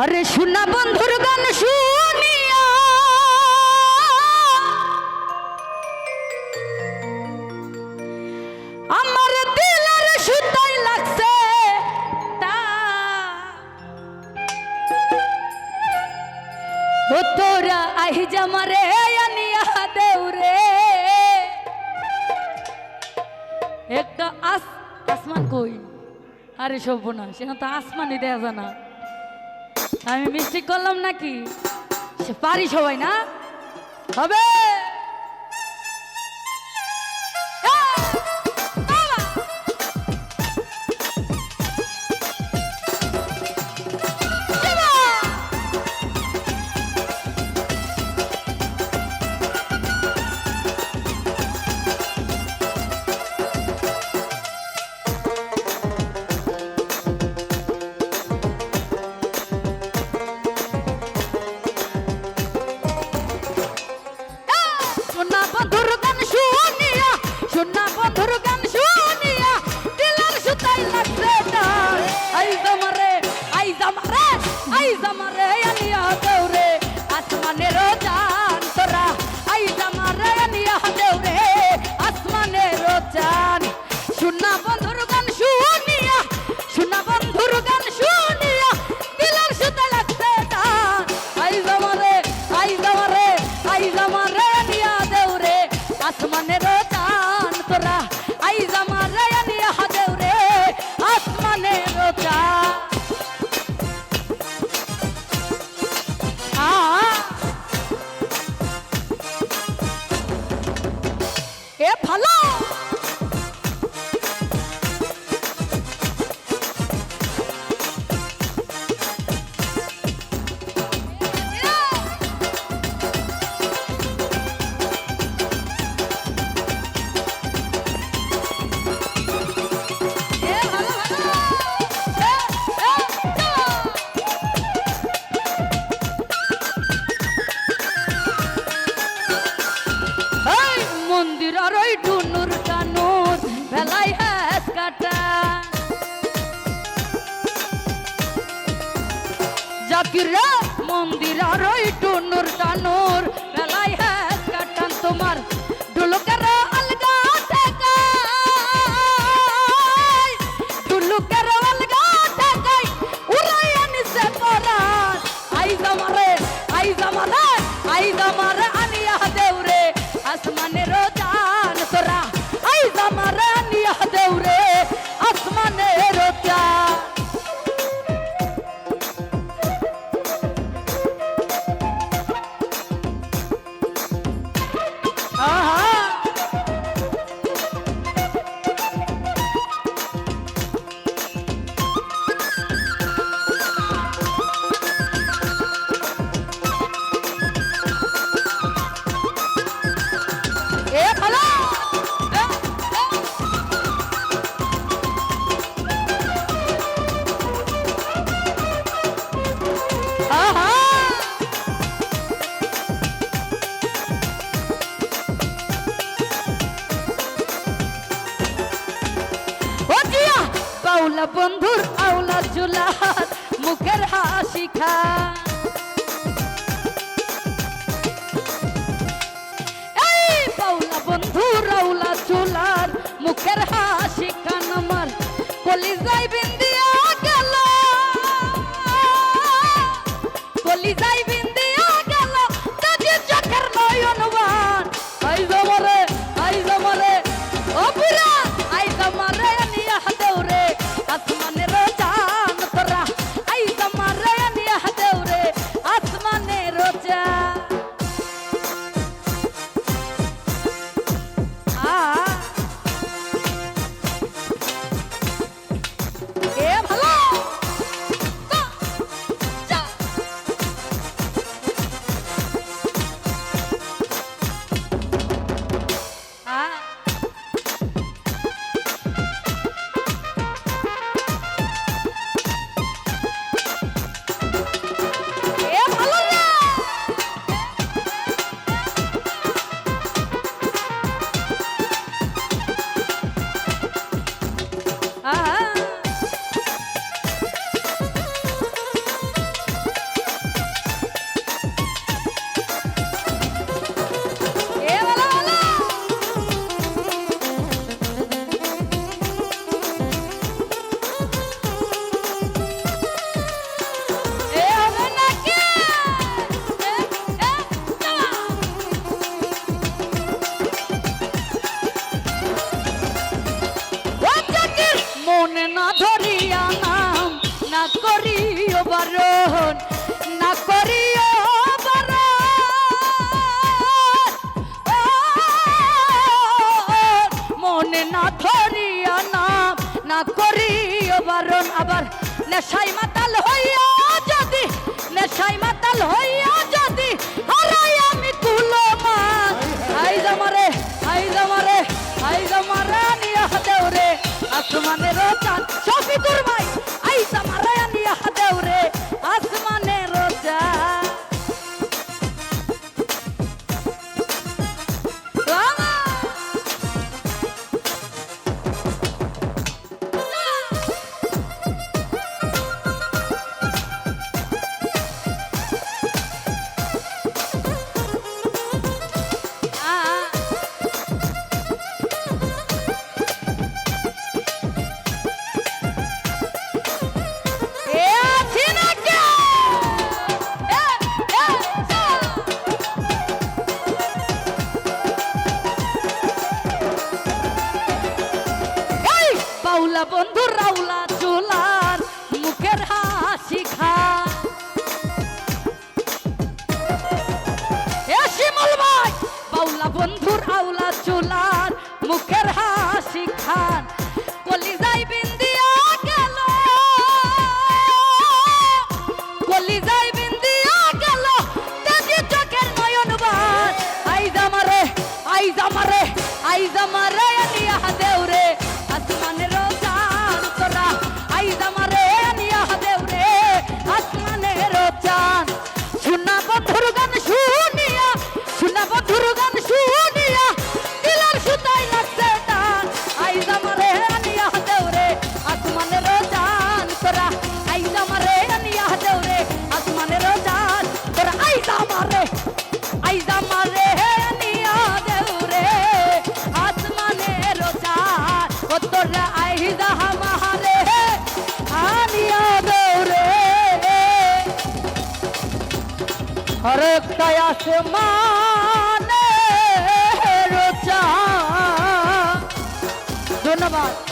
হরে শুনা বন্ধুর গান শুনিয়া। আমার দিলার সুতাই লাগছে ও তোরা আহি জামারে আনিয়া দেউ একটা আস আসমান কই? আরে সভ্যনা সেখানে তো আসমানই দেয়া জানা আমি মিষ্টি করলাম নাকি? সে পারি সবাই না? হবে! I'm a Marea. জাকিরা মন্দির আর ওই টুনুর টানুর বেলায় হ্যাঁ কাটান তোমার। বারণ আবার নেশাই মাতাল হইয়া যদি, নেশাই মাতাল হইয়া যদি, হারাই আমি কুলো মা আই জমারে আই জমারে আই জমারা নিয়া দেউরে আসমানের চাঁদ সফিকুর মা हर कया से माने रोचा। धन्यवाद।